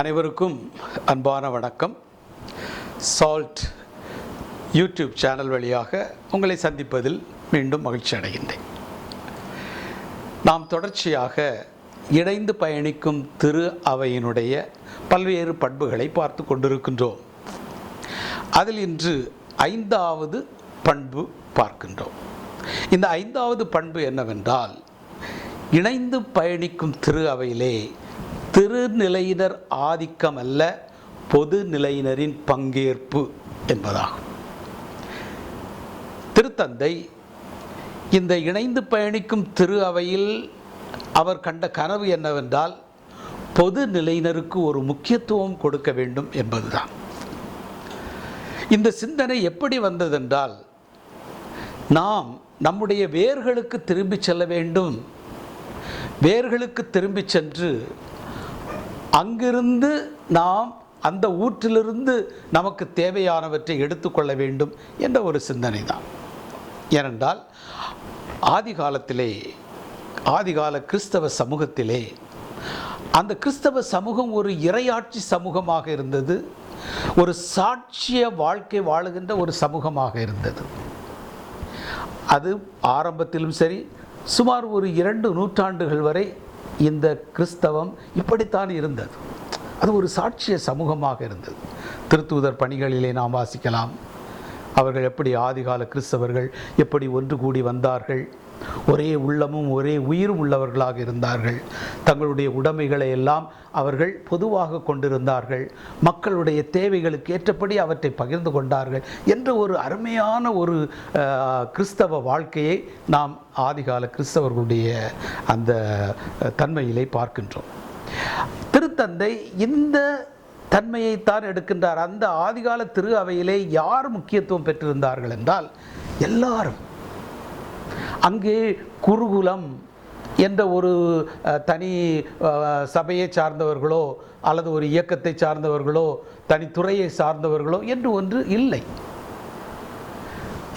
அனைவருக்கும் அன்பான வணக்கம். சால்ட் யூடியூப் சேனல் வழியாக உங்களை சந்திப்பதில் மீண்டும் மகிழ்ச்சி அடைகின்றேன். நாம் தொடர்ச்சியாக இணைந்து பயணிக்கும் திரு அவையினுடைய பல்வேறு பண்புகளை பார்த்து கொண்டிருக்கின்றோம். அதில் இன்று ஐந்தாவது பண்பு பார்க்கின்றோம். இந்த ஐந்தாவது பண்பு என்னவென்றால் இணைந்து பயணிக்கும் திரு அவையிலே திருநிலையினர் ஆதிக்கம் அல்ல பொது நிலையினரின் பங்கேற்பு என்பதாகும். திருத்தந்தை இந்த இணைந்து பயணிக்கும் திரு அவையில் அவர் கண்ட கனவு என்னவென்றால் பொது நிலையினருக்கு ஒரு முக்கியத்துவம் கொடுக்க வேண்டும் என்பதுதான். இந்த சிந்தனை எப்படி வந்ததென்றால் நாம் நம்முடைய வேர்களுக்கு திரும்பி செல்ல வேண்டும். வேர்களுக்கு திரும்பி சென்று அங்கிருந்து நாம் அந்த ஊற்றிலிருந்து நமக்கு தேவையானவற்றை எடுத்துக்கொள்ள வேண்டும் என்ற ஒரு சிந்தனை தான் ஏனென்றால் ஆதி காலத்திலே ஆதிகால கிறிஸ்தவ சமூகத்திலே அந்த கிறிஸ்தவ சமூகம் ஒரு இரையாட்சி சமூகமாக இருந்தது ஒரு சாட்சிய வாழ்க்கை வாழுகின்ற ஒரு சமூகமாக இருந்தது. அது ஆரம்பத்திலும் சரி சுமார் ஒரு இரண்டு நூற்றாண்டுகள் வரை இந்த கிறிஸ்தவம் இப்படித்தான் இருந்தது. அது ஒரு சாட்சிய சமூகமாக இருந்தது. திருத்தூதர் பணிகளிலே நாம் வாசிக்கலாம். அவர்கள் எப்படி ஆதிகால கிறிஸ்தவர்கள் எப்படி ஒன்று கூடி வந்தார்கள். ஒரே உள்ளமும் ஒரே உயிரும் உள்ளவர்களாக இருந்தார்கள். தங்களுடைய உடைமைகளை எல்லாம் அவர்கள் பொதுவாக கொண்டிருந்தார்கள். மக்களுடைய தேவைகளுக்கு ஏற்றபடி அவற்றை பகிர்ந்து கொண்டார்கள் என்ற ஒரு அருமையான ஒரு கிறிஸ்தவ வாழ்க்கையை நாம் ஆதிகால கிறிஸ்தவர்களுடைய அந்த தன்மையிலே பார்க்கின்றோம். திருத்தந்தை இந்த தன்மையைத்தான் எடுக்கின்றார். அந்த ஆதிகால திரு அவையிலே யார் முக்கியத்துவம் பெற்றிருந்தார்கள் என்றால் எல்லாரும். அங்கே குருகுலம் என்ற ஒரு தனி சபையை சார்ந்தவர்களோ அல்லது ஒரு இயக்கத்தை சார்ந்தவர்களோ தனித்துறையை சார்ந்தவர்களோ என்று ஒன்று இல்லை.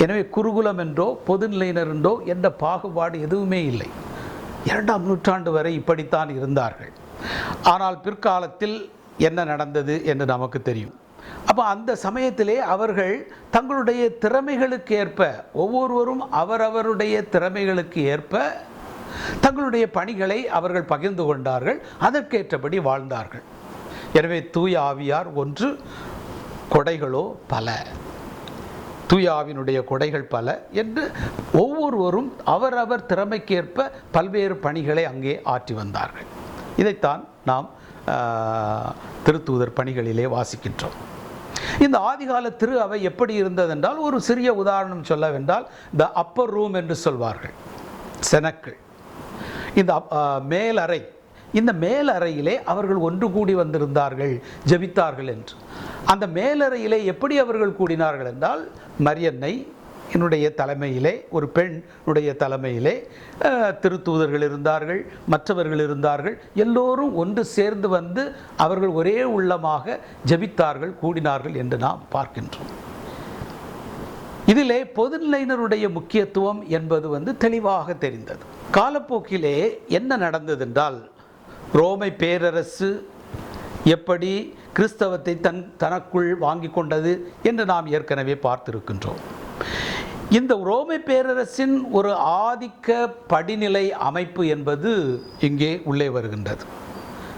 எனவே குருகுலம் என்றோ பொதுநிலையினர் என்றோ என்ற பாகுபாடு எதுவுமே இல்லை. இரண்டாம் நூற்றாண்டு வரை இப்படித்தான் இருந்தார்கள். ஆனால் பிற்காலத்தில் என்ன நடந்தது என்று நமக்கு தெரியும். அப்போ அந்த சமயத்திலே அவர்கள் தங்களுடைய திறமைகளுக்கு ஏற்ப ஒவ்வொருவரும் அவரவருடைய திறமைகளுக்கு ஏற்ப தங்களுடைய பணிகளை அவர்கள் பகிர்ந்து கொண்டார்கள் அதற்கேற்றபடி வாழ்ந்தார்கள். எனவே தூய ஆவியார் ஒன்று கொடைகளோ பல. தூயாவினுடைய கொடைகள் பல என்று ஒவ்வொருவரும் அவரவர் திறமைக்கேற்ப பல்வேறு பணிகளை அங்கே ஆற்றி வந்தார்கள். இதைத்தான் நாம் ஆஹ், திருத்தூதர் பணிகளிலே வாசிக்கின்றோம். இந்த ஆதிகால திரு அவை எப்படி இருந்ததென்றால் ஒரு சிறிய உதாரணம் சொல்லவென்றால் த அப்பர் ரூம் என்று சொல்வார்கள். செனக்கள். இந்த மேலறை. இந்த மேலறையிலே அவர்கள் ஒன்று கூடி வந்திருந்தார்கள் ஜெபித்தார்கள் என்று. அந்த மேலறையிலே எப்படி அவர்கள் கூடினார்கள் என்றால் மரியன்னை என்னுடைய தலைமையிலே ஒரு பெண்ணுடைய தலைமையிலே திருத்தூதர்கள் இருந்தார்கள் மற்றவர்கள் இருந்தார்கள் எல்லோரும் ஒன்று சேர்ந்து வந்து அவர்கள் ஒரே உள்ளமாக ஜெபித்தார்கள் கூடினார்கள் என்று நாம் பார்க்கின்றோம். இதிலே பொதுநிலையினருடைய முக்கியத்துவம் என்பது வந்து தெளிவாக தெரிந்தது. காலப்போக்கிலே என்ன நடந்ததென்றால் ரோமை பேரரசு எப்படி கிறிஸ்தவத்தை தன் தனக்குள் வாங்கி கொண்டது என்று நாம் ஏற்கனவே பார்த்திருக்கின்றோம். இந்த ரோமை பேரரசின் ஒரு ஆதிக்க படிநிலை அமைப்பு என்பது இங்கே உள்ளே வருகின்றது.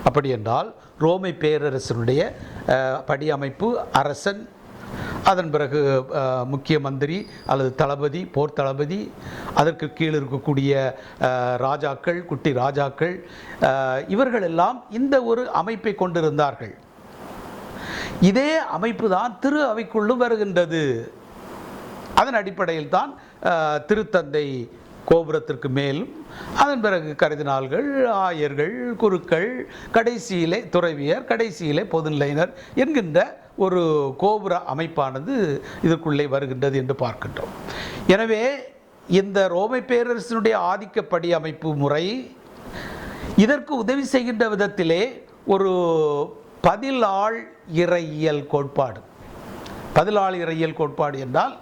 அப்படி என்றால் ரோமை பேரரசனுடைய படி அமைப்பு அரசன் அதன் பிறகு முக்கிய மந்திரி அல்லது தளபதி போர் தளபதி அதற்கு கீழ் இருக்கக்கூடிய ராஜாக்கள் குட்டி ராஜாக்கள் இவர்கள் எல்லாம் இந்த ஒரு அமைப்பை கொண்டிருந்தார்கள். இதே அமைப்பு தான் திரு அவைக்குள்ளும் வருகின்றது. அதன் அடிப்படையில் தான் திருத்தந்தை கோபுரத்திற்கு மேலும் அதன் பிறகு கருதினாள்கள் ஆயர்கள் குருக்கள் கடைசியிலே துறவியர் கடைசியிலே பொதுநிலையினர் என்கின்ற ஒரு கோபுர அமைப்பானது இதற்குள்ளே வருகின்றது என்று பார்க்கின்றோம். எனவே இந்த ரோமை பேரரசினுடைய ஆதிக்கப்படி அமைப்பு முறை இதற்கு உதவி செய்கின்ற விதத்திலே ஒரு பதிலாள் இறையியல் கோட்பாடு. பதிலாள் இறையியல் கோட்பாடு என்றால்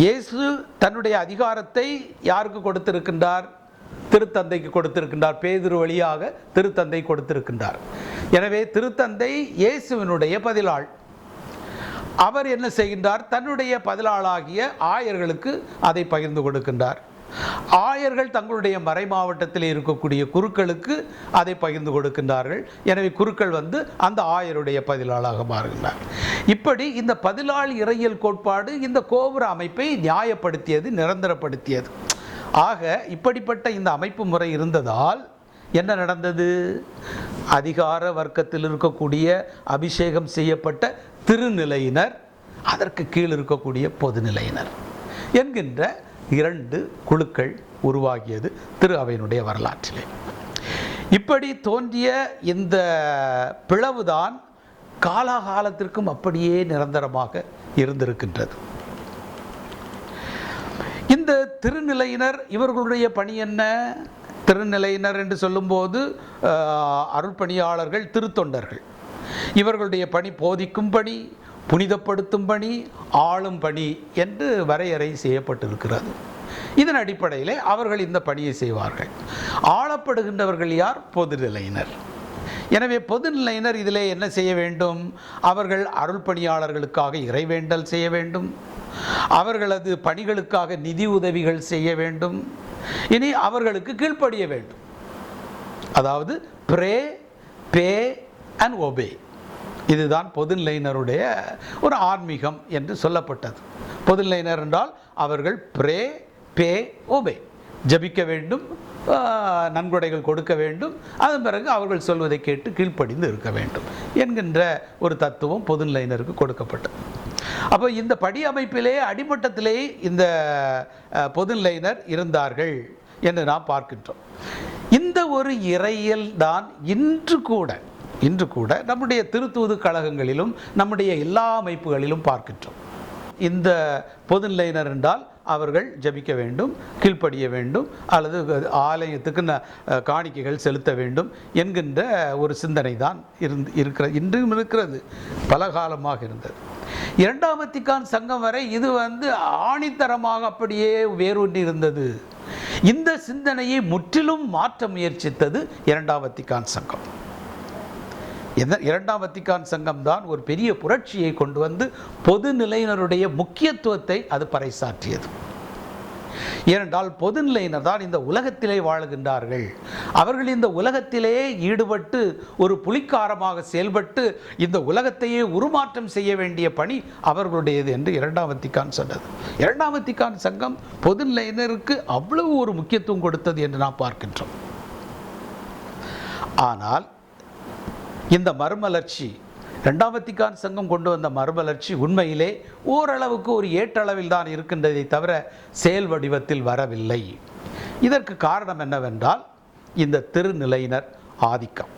இயேசு தன்னுடைய அதிகாரத்தை யாருக்கு கொடுத்திருக்கின்றார்? திருத்தந்தைக்கு கொடுத்திருக்கின்றார். பேதுரு வழியாக திருத்தந்தை கொடுத்திருக்கின்றார். எனவே திருத்தந்தை இயேசுவினுடைய பதிலாள். அவர் என்ன செய்கின்றார்? தன்னுடைய பதிலாளாகிய ஆயர்களுக்கு அதை பகிர்ந்து கொடுக்கின்றார். ஆயர்கள் தங்களுடைய மறை மாவட்டத்தில் இருக்கக்கூடிய குருக்களுக்கு அதை பகிர்ந்து கொடுக்கின்றார்கள். எனவே குருக்கள் வந்து அந்த ஆயருடைய பதிலாளாக மாறுகின்றார். இப்படி இந்த பதிலாள் இறையியல் கோட்பாடு இந்த கோபுர அமைப்பை நியாயப்படுத்தியது நிரந்தரப்படுத்தியது. ஆக இப்படிப்பட்ட இந்த அமைப்பு முறை இருந்ததால் என்ன நடந்தது? அதிகார வர்க்கத்தில் இருக்கக்கூடிய அபிஷேகம் செய்யப்பட்ட திருநிலையினர் அதற்கு கீழ் இருக்கக்கூடிய பொதுநிலையினர் என்கின்ற இரண்டு குழுக்கள் உருவாகியது திரு அவையினுடைய வரலாற்றிலே. இப்படி தோன்றிய இந்த பிளவுதான் காலாகாலத்திற்கும் அப்படியே நிரந்தரமாக இருந்திருக்கின்றது. இந்த திருநிலையினர் இவர்களுடைய பணி என்ன? திருநிலையினர் என்று சொல்லும்போது அருள்பணியாளர்கள் திருத்தொண்டர்கள். இவர்களுடைய பணி போதிக்கும் பணி புனிதப்படுத்தும் பணி ஆளும் பணி என்று வரையறை செய்யப்பட்டிருக்கிறது. இதன் அடிப்படையில் அவர்கள் இந்த பணியை செய்வார்கள். ஆளப்படுகின்றவர்கள் யார்? பொதுநிலையினர். எனவே பொதுநிலையினர் இதிலே என்ன செய்ய வேண்டும்? அவர்கள் அருள் பணியாளர்களுக்காக இறைவேண்டல் செய்ய வேண்டும். அவர்களது பணிகளுக்காக நிதி உதவிகள் செய்ய வேண்டும். இனி அவர்களுக்கு கீழ்ப்படிய வேண்டும். அதாவது ப்ரே பே அண்ட் ஒபே இதுதான் பொதுநிலையினருடைய ஒரு ஆன்மீகம் என்று சொல்லப்பட்டது. பொதுநிலையினர் என்றால் அவர்கள் ப்ரே பே ஓபே ஜபிக்க வேண்டும் நன்கொடைகள் கொடுக்க வேண்டும் அதன் பிறகு அவர்கள் சொல்வதை கேட்டு கீழ்ப்படிந்து இருக்க வேண்டும் என்கின்ற ஒரு தத்துவம் பொதுநிலையினருக்கு கொடுக்கப்பட்டது. அப்போ இந்த படி அமைப்பிலே அடிமட்டத்திலே இந்த பொதுநிலையினர் இருந்தார்கள் என்று நாம் பார்க்கின்றோம். இந்த ஒரு இறையியல் தான் இன்று கூட இன்று கூட நம்முடைய திருத்தூது கழகங்களிலும் நம்முடைய எல்லா அமைப்புகளிலும் பார்க்கின்றோம். இந்த பொதுநிலையினர் என்றால் அவர்கள் ஜபிக்க வேண்டும் கீழ்ப்படிய வேண்டும் அல்லது ஆலயத்துக்கு காணிக்கைகள் செலுத்த வேண்டும் என்கின்ற ஒரு சிந்தனை தான் இருந்து இருக்கிற இன்றும் இருக்கிறது. பல காலமாக இருந்தது. இரண்டாம் வத்திக்கான் சங்கம் வரை இது வந்து ஆணித்தரமாக அப்படியே வேரூன்றி இருந்தது இந்த சிந்தனையை முற்றிலும் மாற்ற முயற்சித்தது இரண்டாம் வத்திக்கான் சங்கம். இரண்டாம் வத்திக்கான் சங்கம் தான் ஒரு பெரிய புரட்சியை கொண்டு வந்து பொதுநிலையினருடைய முக்கியத்துவத்தை அது பறைசாற்றியது. ஏனென்றால் பொதுநிலையினர் தான் இந்த உலகத்திலே வாழுகின்றார்கள். அவர்கள் இந்த உலகத்திலேயே ஈடுபட்டு ஒரு புலிக்காரமாக செயல்பட்டு இந்த உலகத்தையே உருமாற்றம் செய்ய வேண்டிய பணி அவர்களுடையது என்று இரண்டாம் வத்திக்கான் சொன்னது. இரண்டாம் வத்திக்கான் சங்கம் பொதுநிலையினருக்கு அவ்வளவு ஒரு முக்கியத்துவம் கொடுத்தது என்று நாம் பார்க்கின்றோம். ஆனால் இந்த மறுமலர்ச்சி ரெண்டாம் வத்திக்கான் சங்கம் கொண்டு வந்த மறுமலர்ச்சி உண்மையிலே ஓரளவுக்கு ஒரு ஏற்றளவில் தான் இருக்கின்றதை தவிர செயல் வடிவத்தில் வரவில்லை. இதற்கு காரணம் என்னவென்றால் இந்த திருநிலையினர் ஆதிக்கம்.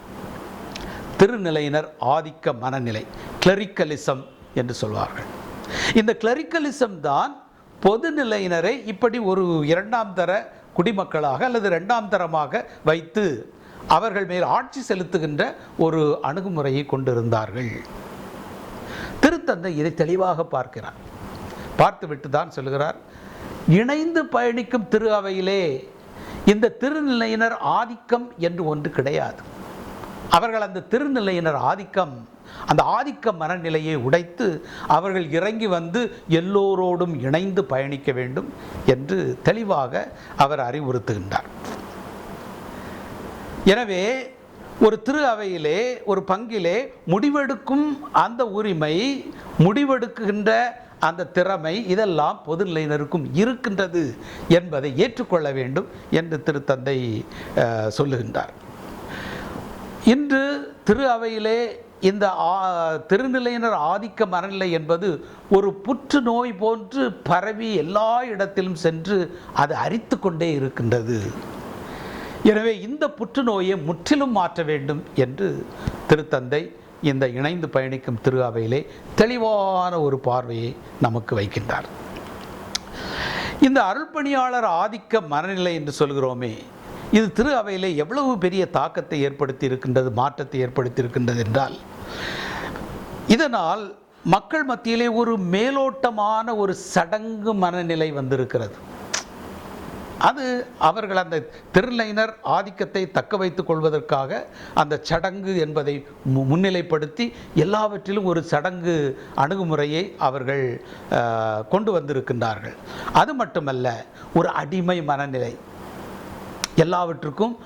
திருநிலையினர் ஆதிக்க மனநிலை கிளரிக்கலிசம் என்று சொல்வார்கள். இந்த கிளரிக்கலிசம் தான் பொதுநிலையினரை இப்படி ஒரு இரண்டாம் தர குடிமக்களாக அல்லது இரண்டாம் தரமாக வைத்து அவர்கள் மேல் ஆட்சி செலுத்துகின்ற ஒரு அணுகுமுறையை கொண்டிருந்தார்கள். திருத்தந்தை இதை தெளிவாக பார்க்கிறார். பார்த்துவிட்டு தான் சொல்கிறார். இணைந்து பயணிக்கும் திரு அவையிலே இந்த திருநிலையினர் ஆதிக்கம் என்று ஒன்று கிடையாது. அவர்கள் அந்த திருநிலையினர் ஆதிக்கம் அந்த ஆதிக்க மனநிலையை உடைத்து அவர்கள் இறங்கி வந்து எல்லோரோடும் இணைந்து பயணிக்க வேண்டும் என்று தெளிவாக அவர் அறிவுறுத்துகின்றார். எனவே ஒரு திரு அவையிலே ஒரு பங்கிலே முடிவெடுக்கும் அந்த உரிமை முடிவெடுக்கின்ற அந்த திறமை இதெல்லாம் பொதுநிலையினருக்கும் இருக்கின்றது என்பதை ஏற்றுக்கொள்ள வேண்டும் என்று திருத்தந்தை சொல்லுகின்றார். இன்று திரு அவையிலே இந்த ஆ- திருநிலையினர் ஆதிக்க மனநிலை என்பது ஒரு புற்றுநோய் போன்று பரவி எல்லா இடத்திலும் சென்று அது அரித்து கொண்டே இருக்கின்றது. எனவே இந்த புற்றுநோயை முற்றிலும் மாற்ற வேண்டும் என்று திருத்தந்தை இந்த இணைந்து பயணிக்கும் திரு அவையிலே தெளிவான ஒரு பார்வையை நமக்கு வைக்கின்றார். இந்த அருள்பணியாளர் ஆதிக்க மனநிலை என்று சொல்கிறோமே இது திரு அவையிலே எவ்வளவு பெரிய தாக்கத்தை ஏற்படுத்தி இருக்கின்றது மாற்றத்தை ஏற்படுத்தி இருக்கின்றது என்றால் இதனால் மக்கள் மத்தியிலே ஒரு மேலோட்டமான ஒரு சடங்கு மனநிலை வந்திருக்கிறது. அது அவர்கள் அந்த திருநைனர் ஆதிக்கத்தை தக்க வைத்துக் கொள்வதற்காக அந்த சடங்கு என்பதை மு- முன்னிலைப்படுத்தி எல்லாவற்றிலும் ஒரு சடங்கு அணுகுமுறையை அவர்கள் கொண்டு வந்திருக்கின்றார்கள். அது மட்டுமல்ல ஒரு அடிமை மனநிலை. எல்லாவற்றுக்கும்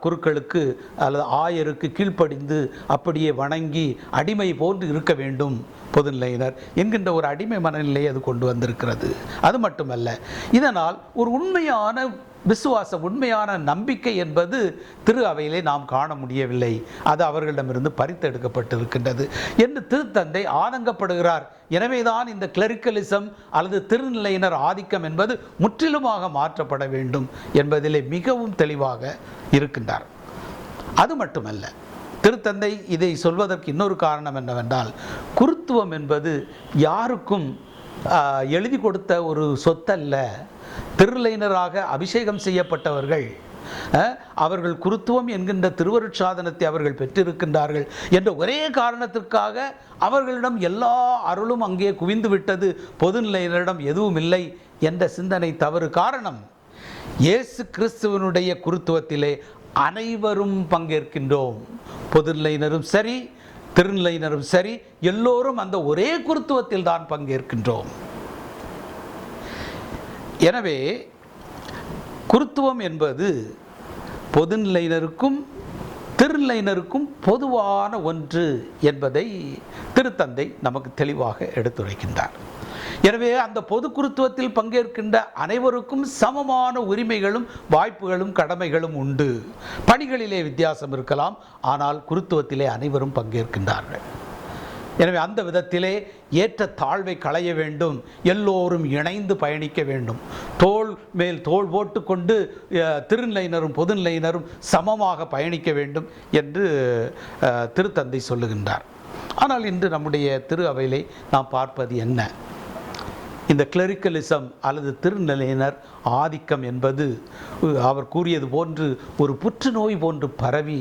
குருக்களுக்கு அல்லது ஆயருக்கு கீழ்ப்படிந்து அப்படியே வணங்கி அடிமை போன்று இருக்க வேண்டும் பொதுநிலையினர். என்கின்ற ஒரு அடிமை மனநிலையை அது கொண்டு வந்திருக்கிறது. அது மட்டுமல்ல இதனால் ஒரு உண்மையான விசுவாசம் உண்மையான நம்பிக்கை என்பது திரு அவையிலே நாம் காண முடியவில்லை. அது அவர்களிடமிருந்து பறித்தெடுக்கப்பட்டிருக்கின்றது. என்று திருத்தந்தை ஆதங்கப்படுகிறார். எனவேதான் இந்த கிளரிக்கலிசம் அல்லது திருநிலையினர் ஆதிக்கம் என்பது முற்றிலுமாக மாற்றப்பட வேண்டும் என்பதிலே மிகவும் தெளிவாக இருக்கின்றார். அது மட்டுமல்ல திருத்தந்தை இதை சொல்வதற்கு இன்னொரு காரணம் என்னவென்றால் குருத்துவம் என்பது யாருக்கும் எழுதி கொடுத்த ஒரு சொத்தல்ல திருநிலையினராக அபிஷேகம் செய்யப்பட்டவர்கள் அவர்கள் குருத்துவம் என்கின்ற திருவருட்சாதனத்தை அவர்கள் பெற்றிருக்கின்றார்கள் என்ற ஒரே காரணத்திற்காக அவர்களிடம் எல்லா அருளும் அங்கே குவிந்து விட்டது. பொதுநிலையினரிடம் எதுவும் இல்லை என்ற சிந்தனை தவறு காரணம் இயேசு கிறிஸ்துவனுடைய குருத்துவத்திலே அனைவரும் பங்கேற்கின்றோம். பொதுநிலையினரும் சரி திருநிலையினரும் சரி எல்லோரும் அந்த ஒரே குருத்துவத்தில் தான் பங்கேற்கின்றோம். எனவே குருத்துவம் என்பது பொதுநிலையினருக்கும் திருநிலையினருக்கும் பொதுவான ஒன்று என்பதை திருத்தந்தை நமக்கு தெளிவாக எடுத்துரைக்கின்றார். எனவே அந்த பொது குருத்துவத்தில் பங்கேற்கின்ற அனைவருக்கும் சமமான உரிமைகளும் வாய்ப்புகளும் கடமைகளும் உண்டு. பணிகளிலே வித்தியாசம் இருக்கலாம் ஆனால் குருத்துவத்திலே அனைவரும் பங்கேற்கின்றார்கள். எனவே அந்த விதத்திலே ஏற்ற தாழ்வை களைய வேண்டும். எல்லோரும் இணைந்து பயணிக்க வேண்டும். தோள் மேல் தோள் போட்டுக்கொண்டு திருநிலையினரும் பொதுநிலையினரும் சமமாக பயணிக்க வேண்டும் என்று திருத்தந்தை சொல்லுகின்றார். ஆனால் இன்று நம்முடைய திரு அவையிலே நாம் பார்ப்பது என்ன? இந்த கிளரிக்கலிசம் அல்லது திருநிலையினர் ஆதிக்கம் என்பது அவர் கூறியது போன்று ஒரு புற்றுநோய் போன்று பரவி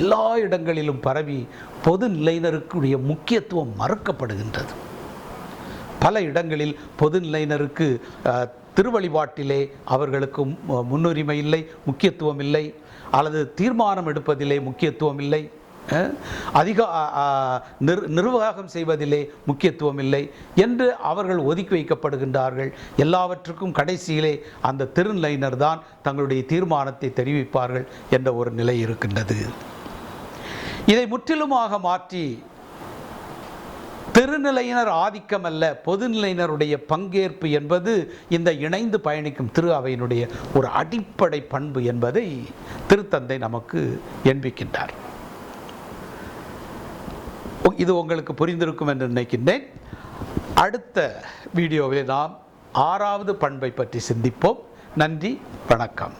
எல்லா இடங்களிலும் பரவி பொது நிலையினருக்குடைய முக்கியத்துவம் மறுக்கப்படுகின்றது. பல இடங்களில் பொது நிலையினருக்கு திருவழிபாட்டிலே அவர்களுக்கு முன்னுரிமை இல்லை முக்கியத்துவம் இல்லை அல்லது தீர்மானம் எடுப்பதிலே முக்கியத்துவம் இல்லை அதிக நிர் நிர்வாகம் செய்வதிலே முக்கியத்துவம் இல்லை என்று அவர்கள் ஒதுக்கி வைக்கப்படுகின்றார்கள். எல்லாவற்றுக்கும் கடைசியிலே அந்த திருநிலையினர் தான் தங்களுடைய தீர்மானத்தை தெரிவிப்பார்கள் என்ற ஒரு நிலை இருக்கின்றது. இதை முற்றிலுமாக மாற்றி திருநிலையினர் ஆதிக்கம் அல்ல பொதுநிலையினருடைய பங்கேற்பு என்பது இந்த இணைந்து பயணிக்கும் திரு அவையினுடைய ஒரு அடிப்படை பண்பு என்பதை திருத்தந்தை நமக்கு எண்பிக்கின்றார் இது உங்களுக்கு புரிந்திருக்கும் என்று நினைக்கின்றேன். அடுத்த வீடியோவில் நாம் ஆறாவது பண்பை பற்றி சிந்திப்போம். நன்றி வணக்கம்.